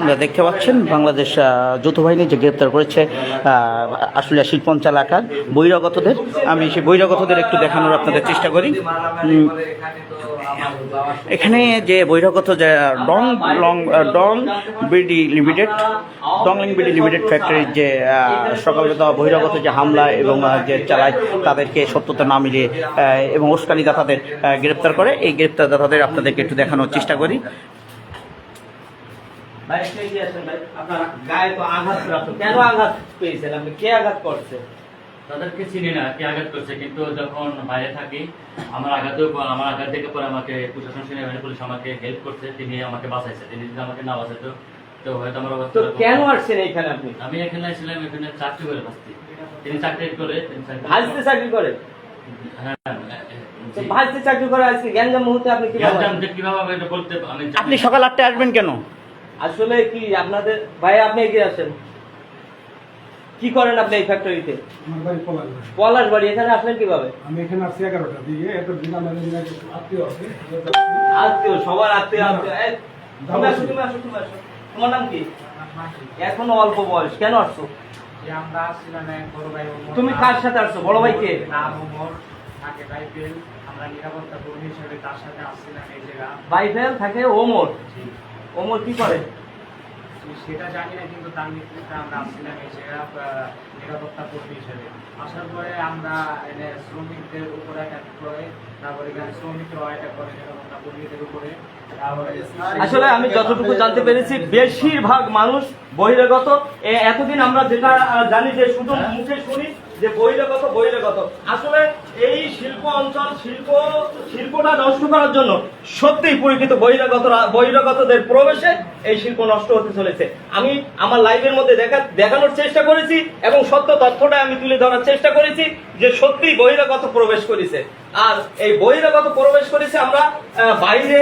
আমরা দেখতে পাচ্ছেন বাংলাদেশ যৌথ বাহিনী যে গ্রেপ্তার করেছে আসলে শিল্পঞ্চ এলাকার বহিরাগতদের। আমি সেই বহিরাগতদের একটু দেখানোর আপনাদের চেষ্টা করি। এখানে যে বহিরাগত যে Dong, Long Dong BD limited Dongling BD limited ফ্যাক্টরির যে সকালবেলা বহিরাগত যে হামলা এবং যে চালায়, তাদেরকে সত্যতা না মিলিয়ে এবং উস্কানিদাতাদের গ্রেপ্তার করে। এই গ্রেপ্তারদাতাদের আপনাদেরকে একটু দেখানোর চেষ্টা করি। ভাই একটু এগিয়ে ভাই আপনার গায়ে তো আঘাত প্রাপ্ত কেন আঘাত পেয়েছেন? আপনি কে আঘাত করছে তাদেরকে চিনি না কে আঘাত করছে কিন্তু যখন বাইরে থাকি আমার আঘাত আমার আঘাত দেখে পরে আমাকে প্রশাসন সেনাবাহিনী পুলিশ আমাকে হেল্প করছে তিনি আমাকে বাঁচাইছে তিনি যদি আমাকে না বাঁচাইতো তো হয়তো আমার অবস্থা কেন আসছেন এইখানে আপনি? আমি এখানে ছিলাম এখানে চাকরি করে বাঁচতি তিনি চাকরি করে চাকরি- ভাজতে চাকরি করে? হ্যাঁ ভাজতে চাকরি করে আজকে গ্যাঞ্জাম মুহূর্তে আপনি কি কীভাবে এটা বলতে আমি আপনি সকাল আটটায় আসবেন কেন? আসলে কি আপনাদের ভাই আপনি এগিয়ে আসেন। কি করেন আপনি এই ফ্যাক্টরিতে পলাশ বাড়ি। এখানে আসলেন কীভাবে? আমি এখানে আসছি এগারোটা দিকে এত দিন আমাদের আত্মীয় আছে আত্মীয় সবার আত্মীয় আত্মীয়। তুমি আসো তুমি আসো তুমি আসো। তোমার নাম কি? এখনও অল্প বয়স কেন আসছো? আমরা তুমি কার সাথে আসছো? বড় ভাই কে? আমরা বাইফেল থাকে ওমর ওমর কি করে? সেটা জানি না কিন্তু তার নেতৃত্বে আমরা আসছিলাম এই জায়গা আহ, নিরাপত্তা কর্মী হিসেবে। আসার পরে আমরা এনে শ্রমিকদের উপরে অ্যাটাক করে তারপরে এখানে শ্রমিকরাও অ্যাটাক করে নিরাপত্তা কর্মীদের উপরে। আসলে আমি যতটুকু জানতে পেরেছি বেশিরভাগ মানুষ বহিরাগত। এতদিন আমরা যেটা জানি যে শুধু মুখে শুনি যে বহিরাগত বহিরাগত আসলে এই শিল্প অঞ্চল, শিল্প, শিল্পটা নষ্ট করার জন্য সত্যি পরিচিত বহিরাগত বহিরাগতদের প্রবেশে এই শিল্প নষ্ট হতে চলেছে। আমি আমার লাইভের মধ্যে দেখা, দেখানোর চেষ্টা করেছি এবং সত্য তথ্যটা আমি তুলে ধরার চেষ্টা করেছি যে সত্যি বহিরাগত প্রবেশ করেছে। আর এই বহিরাগত প্রবেশ করেছে আমরা বাইরে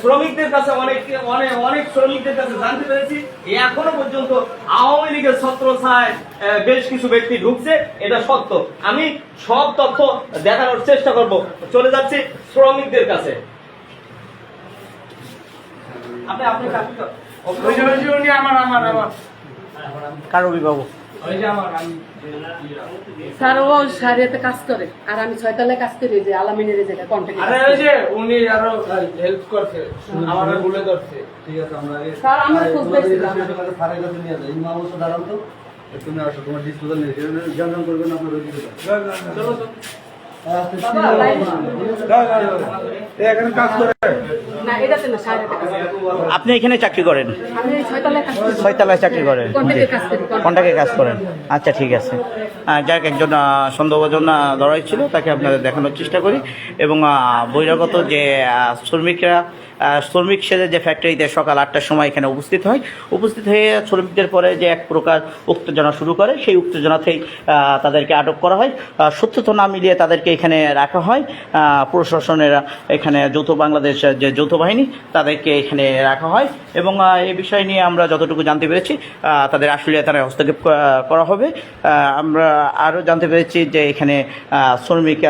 শ্রমিকদের কাছে অনেক অনেক অনেক শ্রমিকদের কাছে জানতে পেরেছি। এখনও পর্যন্ত আওয়ামী লীগের ছত্রছায় বেশ কিছু ব্যক্তি ঢুকছে এটা সত্য। আমি সব তথ্য দেখানোর চেষ্টা করব। চলে যাচ্ছি শ্রমিকদের কাছে। আপনি আপনি কার অভিভাবক? স্যার ও সারিয়াতে কাজ করে। আর আমি ছয়তলায় কাজ করি যে আলামিনের জায়গায় কন্ট্যাক্ট আরে ওই যে উনি আরও হেল্প করছে। আমার ভুলে ধরছে। ঠিক আছে আমরা স্যার, আমার খোঁজ তোমাদের পেয়েছিলাম। এই কাছে নিয়ে যাই। ইমাম অবশ্য দাঁড়ান তো। তুমি আসো তোমার ডিসপোজাল নেই। জানজাম করবেন আপনার ওই দিকে চলো লাইন- এখানে কাজ করে। আপনি এখানে চাকরি করেন? ছয়তলায় চাকরি করেন। কন্ট্যাক্টে কাজ কন্টাকে কাজ করেন। আচ্ছা ঠিক আছে। যাক একজন সন্দেহভাজন লড়াই ছিল তাকে আপনাদের দেখানোর চেষ্টা করি। এবং বহিরাগত যে শ্রমিকরা শ্রমিক সেজে যে ফ্যাক্টরিতে সকাল আটটার সময় এখানে উপস্থিত হয় উপস্থিত হয়ে শ্রমিকদের পরে যে এক প্রকার উত্তেজনা শুরু করে সেই উত্তেজনাতেই তাদেরকে আটক করা হয়। সত্যতা না মিলিয়ে তাদেরকে এখানে রাখা হয়। প্রশাসনের এখানে যৌথ বাংলাদেশ যে যৌথ বাহিনী তাদেরকে এখানে রাখা হয় এবং এ এই বিষয় নিয়ে আমরা যতটুকু জানতে পেরেছি তাদের আসলে তারা হস্তক্ষেপ করা হবে। আমরা আরও জানতে পেরেছি যে এখানে শ্রমিক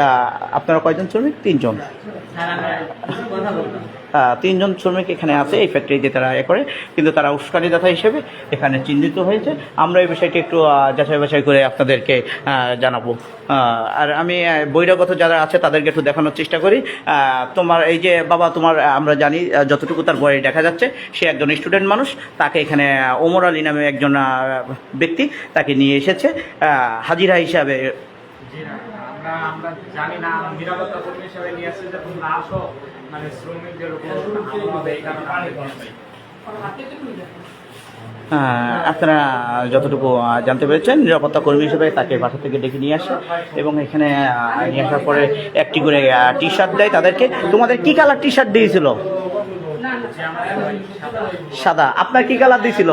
আপনারা কয়জন শ্রমিক? তিনজন। তিনজন শ্রমিক এখানে আছে, এই ফ্যাক্টরিতে তারা এ করে। কিন্তু তারা উস্কানিদাতা হিসেবে এখানে চিহ্নিত হয়েছে। আমরা এই বিষয়টি একটু যাচাই বাছাই করে আপনাদেরকে জানাব। আর আমি বহিরাগত যারা আছে তাদেরকে একটু দেখানোর চেষ্টা করি। তোমার এই যে, বাবা, তোমার আমরা জানি যতটুকু তার বয়স দেখা যাচ্ছে, সে একজন স্টুডেন্ট মানুষ। তাকে এখানে ওমর আলী নামে একজন ব্যক্তি তাকে নিয়ে এসেছে। হাজিরা হিসাবে আমরা জানি না নিরাপত্তা কর্মী হিসেবে নিয়ে আসছে যে তোমরা আসো মানে শ্রমিকদের উপর এই কারণে আপনারা যতটুকু জানতে পেরেছেন নিরাপত্তা কর্মী হিসেবে তাকে বাসা থেকে ডেকে নিয়ে আসে এবং এখানে নিয়ে আসার পরে একটি করে টি শার্ট দেয় তাদেরকে। তোমাদের কি কালার টি শার্ট দিয়েছিল সাদা। আপনার কি কালার দিয়েছিল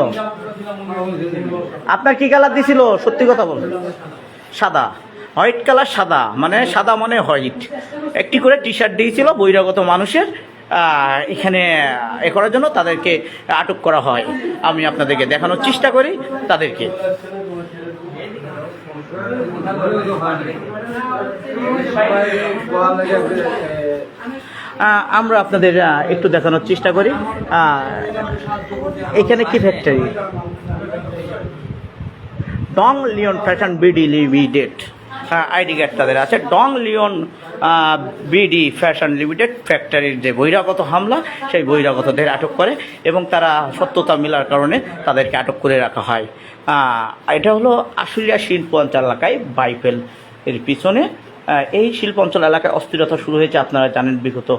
আপনার কি কালার দিয়েছিল সত্যি কথা বল সাদা। হোয়াইট কালার সাদা মানে সাদা মানে হোয়াইট একটি করে টি শার্ট দিয়েছিল বহিরাগত মানুষের এখানে এ করার জন্য তাদেরকে আটক করা হয়। আমি আপনাদেরকে দেখানোর চেষ্টা করি তাদেরকে। আমরা আপনাদের একটু দেখানোর চেষ্টা করি। এখানে কি factory Dong Leon fashion BD limited ID card তাদের আছে। Dong Leon BD fashion limited ফ্যাক্টরির যে বহিরাগত হামলা, সেই বহিরাগতদের আটক করে এবং তারা সত্যতা মেলার কারণে তাদেরকে আটক করে রাখা হয়। এটা হলো আশুলিয়া শিল্প অঞ্চল এলাকায় বাইপেল এর পিছনে। এই শিল্প অঞ্চল এলাকায় অস্থিরতা শুরু হয়েছে, আপনারা জানেন, বিগত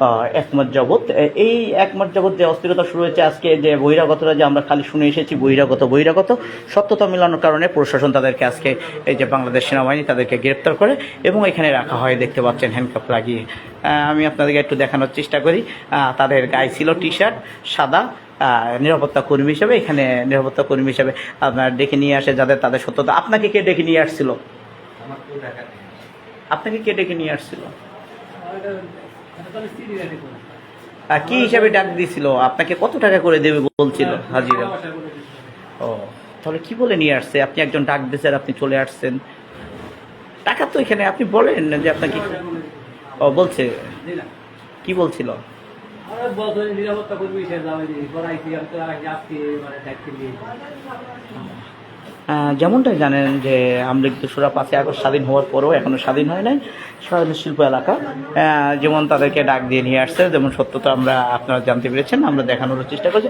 আহ, এক মাস যাবৎ এই এক মাস যাবৎ যে অস্থিরতা শুরু হয়েছে আজকে যে বহিরাগতরা যে আমরা খালি শুনে এসেছি বহিরাগত বহিরাগত সত্যতা মিলানোর কারণে প্রশাসন তাদেরকে আজকে এই যে বাংলাদেশ সেনাবাহিনী তাদেরকে গ্রেপ্তার করে এবং এখানে রাখা হয় দেখতে পাচ্ছেন হ্যান্ডকাপ লাগিয়ে। আমি আপনাদেরকে একটু দেখানোর চেষ্টা করি। তাদের গায়ে ছিল টি শার্ট সাদা নিরাপত্তা কর্মী হিসেবে এখানে নিরাপত্তা কর্মী হিসেবে আপনার ডেকে নিয়ে আসে যাদের তাদের সত্যতা। আপনাকে কে ডেকে নিয়ে আসছিল? আপনাকে কে ডেকে নিয়ে আসছিল? কি হিসাবে ডাক দিছিল? আপনাকে কত টাকা করে দেবে বলছিল হাজিরা? ও, তাহলে কি বলে নিয়ে আসছে? আপনি একজন ডাক দিয়েছেন, আপনি চলে আসছেন। টাকা তো এখানে আপনি বলেন যে আপনাকে ও, বলছে। কি বলছিল? নিরাপত্তা মানে যেমনটাই জানেন যে আমরা দুশোরা পাঁচই আগস্ট স্বাধীন হওয়ার পরেও এখনও স্বাধীন হয় নাই। স্বাধীন শিল্প এলাকা। যেমন তাদেরকে ডাক দিয়ে নিয়ে আসছে, যেমন সত্যতা আমরা আপনারা জানতে পেরেছেন, আমরা দেখানোর চেষ্টা করছি।